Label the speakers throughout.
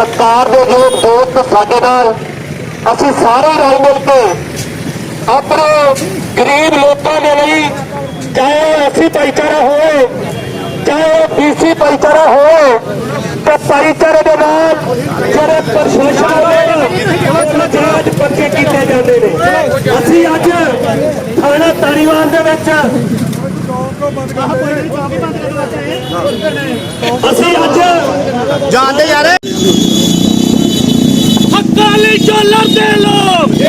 Speaker 1: ਸਤਿਕਾਰ ਦੇ ਯੋਗ ਦੋਸਤ ਸਾਡੇ ਨਾਲ, ਅਸੀਂ ਸਾਰੇ ਰਲ ਮਿਲ ਕੇ ਆਪਣੇ ਗਰੀਬ ਲੋਕਾਂ ਦੇ ਲਈ ਚਾਹੇ ਅਸੀਂ ਭਾਈਚਾਰਾ ਹੋਵੇ, ਚਾਹੇ ਬੀਸੀ ਭਾਈਚਾਰਾ ਹੋਵੇ, ਤੇ ਭਾਈਚਾਰੇ ਦੇ ਨਾਲ ਜਿਹੜੇ ਪ੍ਰਸ਼ਾਸਨ ਦੇ ਨਜਾਇਜ਼ ਪਰਚੇ ਕੀਤੇ ਜਾਂਦੇ ਨੇ। ਅਸੀਂ ਅੱਜ ਥਾਣਾ ਤਾਰੀਵਾਲ ਦੇ ਵਿੱਚ ਅਸੀਂ ਅੱਜ
Speaker 2: ਜਾਣਦੇ ਯਾਰ
Speaker 3: ਹੱਕਾਂ ਲਈ ਜੋ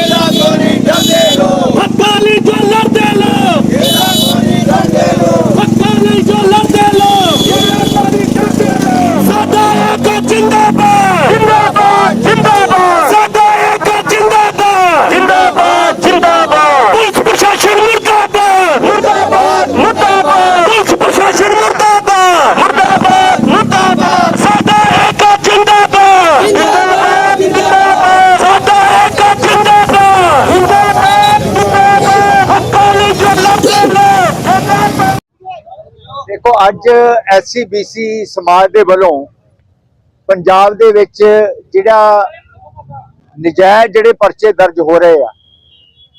Speaker 2: ਦੇਖੋ, ਅੱਜ ਐਸਸੀਬੀਸੀ ਸਮਾਜ ਦੇ ਵੱਲੋਂ ਪੰਜਾਬ ਦੇ ਵਿੱਚ ਜਿਹੜਾ ਨਜਾਇਜ਼ ਜਿਹੜੇ ਪਰਚੇ ਦਰਜ ਹੋ ਰਹੇ ਆ,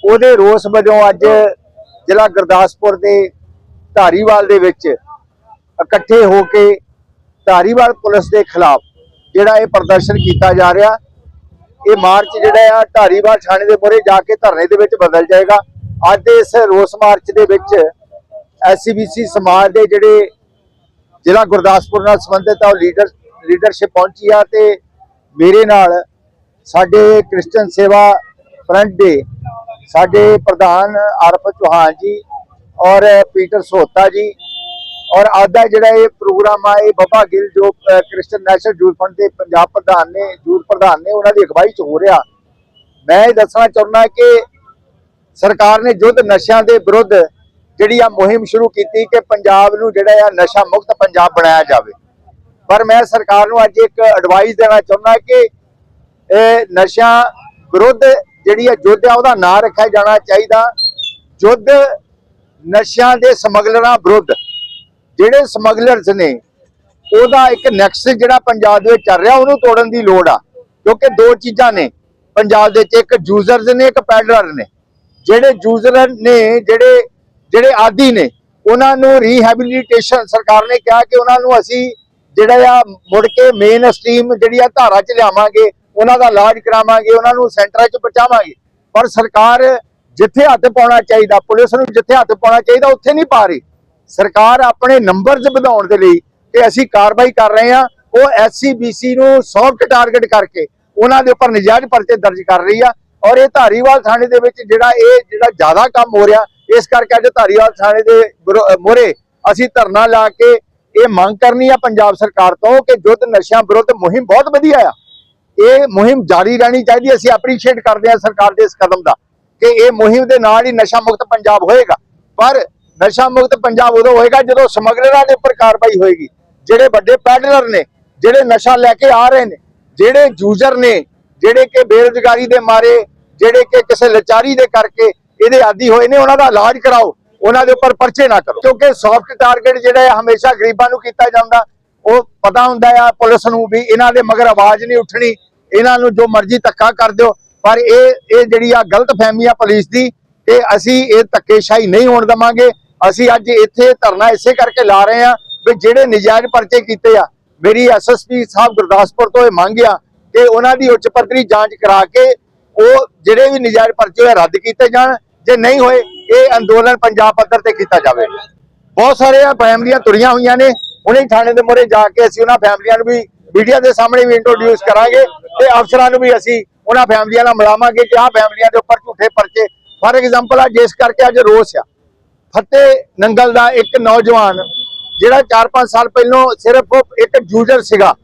Speaker 2: ਉਹਦੇ ਰੋਸ ਵਜੋਂ ਅੱਜ ਜ਼ਿਲ੍ਹਾ ਗੁਰਦਾਸਪੁਰ ਦੇ ਧਾਰੀਵਾਲ ਦੇ ਵਿੱਚ ਇਕੱਠੇ ਹੋ ਕੇ ਧਾਰੀਵਾਲ ਪੁਲਿਸ ਦੇ ਖਿਲਾਫ ਜਿਹੜਾ ਇਹ ਪ੍ਰਦਰਸ਼ਨ ਕੀਤਾ ਜਾ ਰਿਹਾ, ਇਹ ਮਾਰਚ ਜਿਹੜਾ ਆ ਧਾਰੀਵਾਲ ਥਾਣੇ ਦੇ ਮੂਹਰੇ ਜਾ ਕੇ ਧਰਨੇ ਦੇ ਵਿੱਚ ਬਦਲ ਜਾਏਗਾ। ਅੱਜ ਦੇ ਇਸ ਰੋਸ ਮਾਰਚ ਦੇ ਵਿੱਚ ਐਸਸੀਬੀਸੀ ਸਮਾਜ ਦੇ ਜਿਹੜੇ ਜ਼ਿਲ੍ਹਾ ਗੁਰਦਾਸਪੁਰ ਨਾਲ ਸੰਬੰਧਿਤ ਆ, ਉਹ ਲੀਡਰ ਲੀਡਰਸ਼ਿਪ ਪਹੁੰਚੀ ਆ ਤੇ ਮੇਰੇ ਨਾਲ ਸਾਡੇ ਕ੍ਰਿਸਚਨ ਸੇਵਾ ਫਰੰਟ ਦੇ ਸਾਡੇ ਪ੍ਰਧਾਨ ਆਰਫ ਚੌਹਾਨ ਜੀ ਔਰ ਪੀਟਰ ਸੋਤਾ ਜੀ ਔਰ ਅੱਜ ਦਾ ਜਿਹੜਾ ਇਹ ਪ੍ਰੋਗਰਾਮ ਆ, ਇਹ ਬੱਬਾ ਗਿੱਲ ਜੋ ਕ੍ਰਿਸਚਨ ਨੈਸ਼ਨਲ ਯੂਥ ਫੰਡ ਦੇ ਪੰਜਾਬ ਪ੍ਰਧਾਨ ਨੇ, ਯੂਥ ਪ੍ਰਧਾਨ ਨੇ, ਉਹਨਾਂ ਦੀ ਅਗਵਾਈ 'ਚ ਹੋ ਰਿਹਾ। ਮੈਂ ਇਹ ਦੱਸਣਾ ਚਾਹੁੰਦਾ ਕਿ ਸਰਕਾਰ ਨੇ ਯੁੱਧ ਨਸ਼ਿਆਂ ਦੇ ਵਿਰੁੱਧ ਜਿਹੜੀ ਆ ਮੁਹਿੰਮ ਸ਼ੁਰੂ ਕੀਤੀ ਕਿ ਪੰਜਾਬ ਨੂੰ ਜਿਹੜਾ ਆ ਨਸ਼ਾ ਮੁਕਤ ਪੰਜਾਬ ਬਣਾਇਆ ਜਾਵੇ। ਪਰ ਮੈਂ ਸਰਕਾਰ ਨੂੰ ਅੱਜ ਇੱਕ ਐਡਵਾਈਸ ਦੇਣਾ ਚਾਹੁੰਦਾ ਕਿ ਇਹ ਨਸ਼ਾ ਵਿਰੁੱਧ ਜਿਹੜੀ ਆ ਯੁੱਧ ਆ, ਉਹਦਾ ਨਾਂ ਰੱਖਿਆ ਜਾਣਾ ਚਾਹੀਦਾ। ਯੁੱਧ ਨਸ਼ਿਆਂ ਦੇ ਸਮਗਲਰਾਂ ਵਿਰੁੱਧ, ਜਿਹੜੇ ਸਮਗਲਰਸ ਨੇ, ਉਹਦਾ ਇੱਕ ਨੈਕਸਸ ਜਿਹੜਾ ਪੰਜਾਬ ਦੇ ਵਿੱਚ ਚੱਲ ਰਿਹਾ, ਉਹਨੂੰ ਤੋੜਨ ਦੀ ਲੋੜ ਆ। ਕਿਉਂਕਿ ਦੋ ਚੀਜ਼ਾਂ ਨੇ, ਪੰਜਾਬ ਦੇ ਵਿੱਚ ਇੱਕ ਯੂਜ਼ਰਸ ਨੇ, ਇੱਕ ਪੈਡਲਰ ਨੇ। ਜਿਹੜੇ ਯੂਜ਼ਰ ਨੇ, ਜਿਹੜੇ ਜਿਹੜੇ ਆਦੀ ਨੇ, ਉਹਨਾਂ ਨੂੰ ਰੀਹੈਬਿਲਿਟੇਸ਼ਨ ਸਰਕਾਰ ਨੇ ਕਿਹਾ ਕਿ ਉਹਨਾਂ ਨੂੰ ਅਸੀਂ ਜਿਹੜਾ ਆ ਮੁੜ ਕੇ ਮੇਨ ਸਟ੍ਰੀਮ ਜਿਹੜੀ ਆ ਧਾਰਾ ਚ ਲਿਆਵਾਂਗੇ, ਉਹਨਾਂ ਦਾ ਇਲਾਜ ਕਰਾਵਾਂਗੇ, ਉਹਨਾਂ ਨੂੰ ਸੈਂਟਰਾਂ ਚ ਪਹੁੰਚਾਵਾਂਗੇ। ਪਰ ਸਰਕਾਰ ਜਿੱਥੇ ਹੱਥ ਪਾਉਣਾ ਚਾਹੀਦਾ, ਪੁਲਿਸ ਨੂੰ ਜਿੱਥੇ ਹੱਥ ਪਾਉਣਾ ਚਾਹੀਦਾ, ਉੱਥੇ ਨਹੀਂ ਪਾ ਰਹੀ। ਸਰਕਾਰ ਆਪਣੇ ਨੰਬਰਸ ਵਧਾਉਣ ਦੇ ਲਈ ਤੇ ਅਸੀਂ ਕਾਰਵਾਈ ਕਰ ਰਹੇ ਹਾਂ। ਉਹ ਐਸਸੀਬੀਸੀ ਨੂੰ ਸੌਫਟ ਟਾਰਗੇਟ ਕਰਕੇ ਉਹਨਾਂ ਦੇ ਉੱਪਰ ਨਜਾਇਜ਼ ਪਰਚੇ ਦਰਜ ਕਰ ਰਹੀ ਆ। ਔਰ ਇਹ ਧਾਰੀਵਾਲ ਥਾਣੇ ਦੇ ਵਿੱਚ ਜਿਹੜਾ ਇਹ ਜਿਹੜਾ ਜ਼ਿਆਦਾ ਕੰਮ ਹੋ ਰਿਹਾ ਇਸ ਕਰਕੇ ਅੱਜ ਧਾਰੀਵਾਲ ਥਾਣੇ ਦੇ ਮੋਰੇ ਅਸੀਂ ਧਰਨਾ ਲਾ ਕੇ ਇਹ ਮੰਗ ਕਰਨੀ ਆ ਪੰਜਾਬ ਸਰਕਾਰ ਤੋਂ ਕਿ ਯੁੱਧ ਨਸ਼ਿਆਂ ਵਿਰੁੱਧ ਮੁਹਿੰਮ ਬਹੁਤ ਵਧੀਆ ਆ। ਇਹ ਮੁਹਿੰਮ ਜਾਰੀ ਰਹਿਣੀ ਚਾਹੀਦੀ ਅਸੀਂ ਐਪਰੀਸ਼ੀਏਟ ਕਰਦੇ ਹਾਂ ਸਰਕਾਰ ਦੇ ਇਸ ਕਦਮ ਦਾ ਕਿ ਇਹ ਮੁਹਿੰਮ ਦੇ ਨਾਲ ਹੀ ਨਸ਼ਾ ਮੁਕਤ ਪੰਜਾਬ ਹੋਏਗਾ। ਪਰ ਨਸ਼ਾ ਮੁਕਤ ਪੰਜਾਬ ਉਦੋਂ ਹੋਏਗਾ ਜਦੋਂ ਸਮਗਲਰਾਂ ਦੇ ਉੱਪਰ ਕਾਰਵਾਈ ਹੋਏਗੀ। ਜਿਹੜੇ ਵੱਡੇ ਪੈਡਲਰ ਨੇ, ਜਿਹੜੇ ਨਸ਼ਾ ਲੈ ਕੇ ਆ ਰਹੇ ਨੇ, ਜਿਹੜੇ ਯੂਜ਼ਰ ਨੇ, ਜਿਹੜੇ ਕਿ ਬੇਰੁਜ਼ਗਾਰੀ ਦੇ ਮਾਰੇ, ਜਿਹੜੇ ਕਿ ਕਿਸੇ ਲਾਚਾਰੀ ਦੇ ਕਰਕੇ ਇਹਦੇ ਆਦੀ ਹੋਏ ਨੇ, ਉਹਨਾਂ ਦਾ ਇਲਾਜ ਕਰਾਓ, ਉਹਨਾਂ ਦੇ ਉੱਪਰ ਪਰਚੇ ਨਾ ਕਰੋ। ਕਿਉਂਕਿ ਸੌਫਟ ਟਾਰਗੇਟ ਜਿਹੜਾ ਹੈ ਹਮੇਸ਼ਾ ਗਰੀਬਾਂ ਨੂੰ ਕੀਤਾ ਜਾਂਦਾ, ਉਹ ਪਤਾ ਹੁੰਦਾ ਆ ਪੁਲਿਸ ਨੂੰ ਵੀ ਇਹਨਾਂ ਦੇ ਮਗਰ ਆਵਾਜ਼ ਨਹੀਂ ਉੱਠਣੀ, ਇਹਨਾਂ ਨੂੰ ਜੋ ਮਰਜ਼ੀ ਧੱਕਾ ਕਰ ਦਿਓ, ਪਰ ਇਹ ਇਹ ਜਿਹੜੀ ਆ ਗਲਤ ਫਹਿਮੀ ਆ ਪੁਲਿਸ ਦੀ ਕਿ ਅਸੀਂ ਇਹ ਧੱਕੇਸ਼ਾਹੀ ਨਹੀਂ ਹੋਣ ਦਵਾਂਗੇ। ਅਸੀਂ ਅੱਜ ਇੱਥੇ ਧਰਨਾ ਇਸੇ ਕਰਕੇ ਲਾ ਰਹੇ ਆ ਵੀ ਜਿਹੜੇ ਨਜਾਇਜ਼ ਪਰਚੇ ਕੀਤੇ ਆ, ਮੇਰੀ ਐਸਐਸਪੀ ਸਾਹਿਬ ਗੁਰਦਾਸਪੁਰ ਤੋਂ ਇਹ ਮੰਗ ਆ ਕਿ ਉਹਨਾਂ ਦੀ ਉੱਚ ਪੱਧਰੀ ਜਾਂਚ ਕਰਾ ਕੇ ਉਹ ਜਿਹੜੇ ਵੀ ਨਜਾਇਜ਼ ਪਰਚੇ ਹੋਏ ਰੱਦ ਕੀਤੇ ਜਾਣ ਜੇ ਨਹੀਂ ਹੋਏ, ਇਹ ਅੰਦੋਲਨ ਪੰਜਾਬ ਪੱਧਰ ਤੇ ਕੀਤਾ ਜਾਵੇ। ਬਹੁਤ ਸਾਰੇ ਫੈਮਲੀਆਂ ਤੁਰੀਆਂ ਹੋਈਆਂ ਨੇ। ਹੁਣੇ ਥਾਣੇ ਦੇ ਮੂਹਰੇ ਜਾ ਕੇ ਅਸੀਂ ਉਹਨਾਂ ਫੈਮਲੀਆਂ ਨੂੰ ਵੀ ਮੀਡੀਆ ਦੇ ਸਾਹਮਣੇ ਵੀ ਇੰਟਰੋਡਿਊਸ ਕਰਾਂਗੇ ਤੇ ਅਫਸਰਾਂ ਨੂੰ ਵੀ ਅਸੀਂ ਉਹਨਾਂ ਫੈਮਲੀਆਂ ਨਾਲ ਮਿਲਾਵਾਂਗੇ ਕਿ ਆਹ ਫੈਮਲੀਆਂ ਦੇ ਉੱਪਰ ਝੂਠੇ ਪਰਚੇ। ਫਾਰ ਐਗਜ਼ਾਮਪਲ ਆ ਜਿਸ ਕਰਕੇ ਅੱਜ ਰੋਸ ਆ। ਫਤਿਹ ਨੰਗਲ ਦਾ ਇੱਕ ਨੌਜਵਾਨ, ਜਿਹੜਾ 4-5 ਸਾਲ ਪਹਿਲਾਂ ਸਿਰਫ ਇੱਕ ਜੂਜਰ ਸੀਗਾ,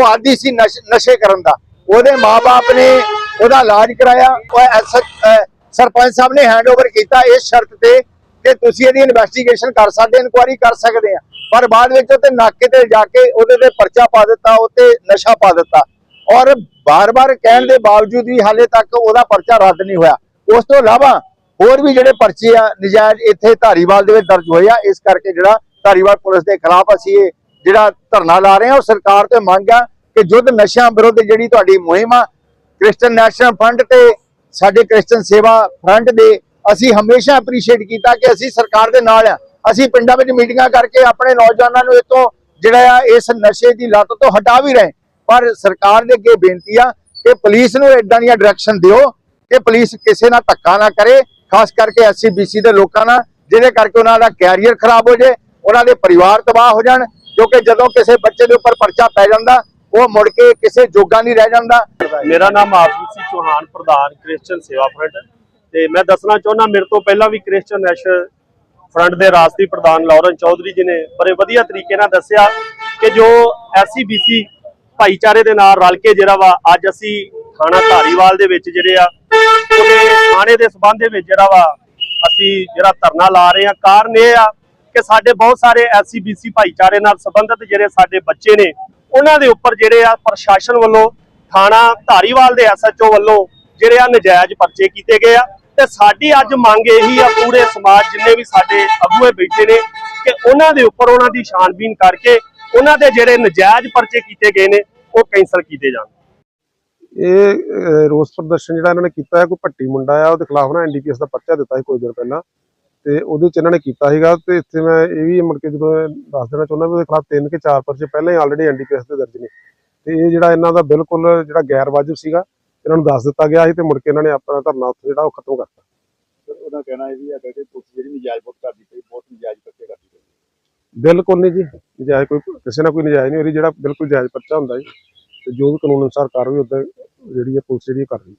Speaker 2: ਉਹ ਆਦੀ ਸੀ ਨਸ਼- ਨਸ਼ੇ ਕਰਨ ਦਾ। ਉਹਦੇ ਮਾਪੇ ਨੇ ਉਹਦਾ ਇਲਾਜ ਕਰਾਇਆ। ਉਹ ਐਸ- ਸਰਪੰਚ ਸਾਹਿਬ ਨੇ ਹੈਂਡਓਵਰ ਕੀਤਾ ਇਸ ਸ਼ਰਤ ਤੇ ਕਿ ਤੁਸੀਂ ਇਹਦੀ ਇਨਵੈਸਟੀਗੇਸ਼ਨ ਕਰ ਸਕਦੇ ਇਨਕੁਆਇਰੀ ਕਰ ਸਕਦੇ ਆ। ਪਰ ਬਾਅਦ ਵਿੱਚ ਉਹਤੇ ਨਾਕੇ ਤੇ ਜਾ ਕੇ ਉਹਦੇ ਤੇ ਪਰਚਾ ਪਾ ਦਿੱਤਾ ਉੱਤੇ ਨਸ਼ਾ ਪਾ ਦਿੱਤਾ। ਔਰ ਬਾਰ-ਬਾਰ ਕਹਿਣ ਦੇ ਬਾਵਜੂਦ ਵੀ ਹਾਲੇ ਤੱਕ ਉਹਦਾ ਪਰਚਾ ਰੱਦ ਨਹੀਂ ਹੋਇਆ। ਉਸ ਤੋਂ ਇਲਾਵਾ ਹੋਰ ਵੀ ਜਿਹੜੇ ਪਰਚੇ ਆ, ਨਜਾਇਜ਼ ਇੱਥੇ ਧਾਰੀਵਾਲ ਦੇ ਵਿੱਚ ਦਰਜ ਹੋਏ ਆ। ਇਸ ਕਰਕੇ ਜਿਹੜਾ ਧਾਰੀਵਾਲ ਪੁਲਿਸ ਦੇ ਖਿਲਾਫ ਅਸੀਂ ਇਹ ਜਿਹੜਾ ਧਰਨਾ ਲਾ ਰਹੇ ਹਾਂ ਉਹ ਸਰਕਾਰ ਤੋਂ ਮੰਗ ਆ ਕਿ ਯੁੱਧ ਨਸ਼ਿਆਂ ਵਿਰੁੱਧ ਜਿਹੜੀ ਤੁਹਾਡੀ ਮੁਹਿੰਮ ਆ ਕ੍ਰਿਸਚਨ ਨੈਸ਼ਨਲ ਫੰਡ ਤੇ ਸਾਡੇ ਕ੍ਰਿਸਚਨ ਸੇਵਾ ਫਰੰਟ ਦੇ ਅਸੀਂ ਹਮੇਸ਼ਾ ਅਪਰੀਸ਼ੀਏਟ ਕੀਤਾ ਕਿ ਅਸੀਂ ਸਰਕਾਰ ਦੇ ਨਾਲ ਆ। ਅਸੀਂ ਪਿੰਡਾਂ ਵਿੱਚ ਮੀਟਿੰਗਾਂ ਕਰਕੇ ਆਪਣੇ ਨੌਜਵਾਨਾਂ ਨੂੰ ਇਤੋਂ ਜਿਹੜਾ ਆ, ਇਸ ਨਸ਼ੇ ਦੀ ਲੱਤ ਤੋਂ ਹਟਾ ਵੀ ਰਹੇ। ਪਰ ਸਰਕਾਰ ਦੇ ਅੱਗੇ ਬੇਨਤੀ ਆ ਕਿ ਪੁਲਿਸ ਨੂੰ ਇਦਾਂ ਦੀਆਂ ਡਾਇਰੈਕਸ਼ਨ ਦਿਓ ਕਿ ਪੁਲਿਸ ਕਿਸੇ ਨਾਲ ਧੱਕਾ ਨਾ ਕਰੇ, ਖਾਸ ਕਰਕੇ ਐਸਸੀਬੀਸੀ ਦੇ ਲੋਕਾਂ ਨਾਲ, ਜਿਹਦੇ ਕਰਕੇ ਉਹਨਾਂ ਦਾ ਕੈਰੀਅਰ ਖਰਾਬ ਹੋ ਜਾਏ, ਉਹਨਾਂ ਦੇ ਪਰਿਵਾਰ ਤਬਾਹ ਹੋ ਜਾਣ, ਕਿਉਂਕਿ ਜਦੋਂ ਕਿਸੇ ਬੱਚੇ ਦੇ ਉੱਪਰ ਪਰਚਾ ਪੈ ਜਾਂਦਾ ਉਹ ਮੁੜ ਕੇ ਕਿਸੇ ਜੋਗਾ ਨਹੀਂ ਰਹਿ ਜਾਂਦਾ।
Speaker 4: ਮੇਰਾ ਨਾਮ ਆਰਪੀ ਸਿੰਘ ਚੌਹਾਨ, ਪ੍ਰਧਾਨ ਕ੍ਰਿਸਚੀਅਨ ਸੇਵਾ ਫਰੰਟ। ਤੇ ਮੈਂ ਦੱਸਣਾ ਚਾਹੁੰਦਾ, ਮੇਰੇ ਤੋਂ ਪਹਿਲਾਂ ਵੀ ਕ੍ਰਿਸਚੀਅਨ ਨੈਸ਼ਨਲ ਫਰੰਟ ਦੇ ਰਾਸ਼ਟਰੀ ਪ੍ਰਧਾਨ ਲੌਰੈਂਸ ਚੌਧਰੀ ਜੀ ਨੇ ਬੜੇ ਵਧੀਆ ਤਰੀਕੇ ਨਾਲ ਦੱਸਿਆ ਕਿ ਜੋ ਐਸਸੀਬੀਸੀ ਭਾਈਚਾਰੇ ਦੇ ਨਾਲ ਰਲ ਕੇ ਜਿਹੜਾ ਵਾ, ਅੱਜ ਅਸੀਂ ਥਾਣਾ ਧਾਰੀਵਾਲ ਦੇ ਵਿੱਚ ਜਿਹੜੇ ਆ ਉਹਦੇ ਥਾਣੇ ਦੇ ਸਬੰਧ ਦੇ ਵਿੱਚ ਜਿਹੜਾ ਵਾ, ਅਸੀਂ ਜਿਹੜਾ ਧਰਨਾ ਲਾ ਰਹੇ ਆ ਕਾਰਨ ਇਹ ਆ ਕਿ ਸਾਡੇ ਬਹੁਤ ਸਾਰੇ ਐਸਸੀਬੀਸੀ ਭਾਈਚਾਰੇ ਨਾਲ ਸੰਬੰਧਿਤ ਜਿਹੜੇ ਸਾਡੇ ਬੱਚੇ ਨੇ ਉਹਨਾਂ ਦੇ ਉੱਪਰ ਜਿਹੜੇ ਆ ਪ੍ਰਸ਼ਾਸਨ ਵੱਲੋਂ, ਥਾਣਾ ਧਾਰੀਵਾਲ ਦੇ ਐਸਐਚਓ ਵੱਲੋਂ ਜਿਹੜੇ ਆ ਨਜਾਇਜ਼ ਪਰਚੇ ਕੀਤੇ ਗਏ ਆ। ਤੇ ਸਾਡੀ ਅੱਜ ਮੰਗ ਇਹੀ ਆ ਪੂਰੇ ਸਮਾਜ ਜਿੰਨੇ ਵੀ ਸਾਡੇ ਅਗੂਏ ਬੈਠੇ ਨੇ ਕਿ ਉਹਨਾਂ ਦੇ ਉੱਪਰ ਉਹਨਾਂ ਦੀ ਛਾਣਬੀਨ ਕਰਕੇ ਉਹਨਾਂ ਦੇ ਜਿਹੜੇ ਨਜਾਇਜ਼ ਪਰਚੇ ਕੀਤੇ ਗਏ ਨੇ, ਉਹ ਕੈਂਸਲ ਕੀਤੇ ਜਾਣ।
Speaker 5: ਇਹ ਰੋਸ ਪ੍ਰਦਰਸ਼ਨ ਜਿਹੜਾ ਇਹਨਾਂ ਨੇ ਕੀਤਾ ਹੈ, ਕੋਈ ਭੱਟੀ ਮੁੰਡਾ ਆ, ਉਹਦੇ ਖਿਲਾਫ ਨਾ ਐਨਡੀਪੀਐਸ ਦਾ ਪਰਚਾ ਦਿੱਤਾ ਸੀ ਕੋਈ ਦਿਨ ਪਹਿਲਾਂ। ਤੇ ਉਹਦੇ ਚ ਇਹਨਾਂ ਨੇ ਕੀਤਾ ਸੀਗਾ ਤੇ ਇੱਥੇ ਮੈਂ ਇਹ ਵੀ ਮੁੜ ਕੇ ਜਦੋਂ ਦੱਸ ਦੇਣਾ ਚਾਹੁੰਦਾ ਵੀ ਉਹਦੇ ਖਿਲਾਫ ਤਿੰਨ ਕਿ ਚਾਰ ਪਰਚੇ ਪਹਿਲਾਂ ਹੀ ਆਲਰੇਡੀ ਐਨਡੀਪੀਐਸ ਦੇ ਦਰਜ ਨੇ। ਤੇ ਇਹ ਜਿਹੜਾ ਇਹਨਾਂ ਦਾ ਬਿਲਕੁਲ ਜਿਹੜਾ ਗੈਰ ਵਾਜਬ ਸੀਗਾ ਇਹਨਾਂ ਨੂੰ ਦੱਸ ਦਿੱਤਾ ਗਿਆ ਸੀ ਤੇ ਮੁੜ ਕੇ ਇਹਨਾਂ ਨੇ ਆਪਣਾ ਧਰਨਾ ਉੱਥੇ ਜਿਹੜਾ ਉਹ ਖਤਮ ਕਰਤਾ।
Speaker 2: ਉਹਦਾ ਕਹਿਣਾ ਇਹ ਵੀ ਹੈ ਕਿ ਪੁਲਿਸ ਜਿਹੜੀ ਨਜਾਇਜ਼ ਬਹੁਤ ਕਰਦੀ ਪਈ ਬਹੁਤ ਨਜਾਇਜ਼ ਪਰਚੇ ਕਰਦੀ ਪਈ।
Speaker 5: ਬਿਲਕੁਲ ਨਹੀਂ ਜੀ ਨਜਾਇਜ਼ ਕੋਈ ਕਿਸੇ ਨਾਲ ਕੋਈ ਨਜਾਇਜ਼ ਨਹੀਂ ਹੋ ਰਹੀ ਜਿਹੜਾ ਬਿਲਕੁਲ ਜਾਇਜ਼ ਪਰਚਾ ਹੁੰਦਾ ਜੀ। ਤੇ ਜੋ ਵੀ ਕਾਨੂੰਨ ਅਨੁਸਾਰ ਕਾਰਵਾਈ ਉਦਾਂ ਜਿਹੜੀ ਹੈ ਪੁਲਿਸ ਜਿਹੜੀ ਕਰ ਰਹੀ ਹੈ।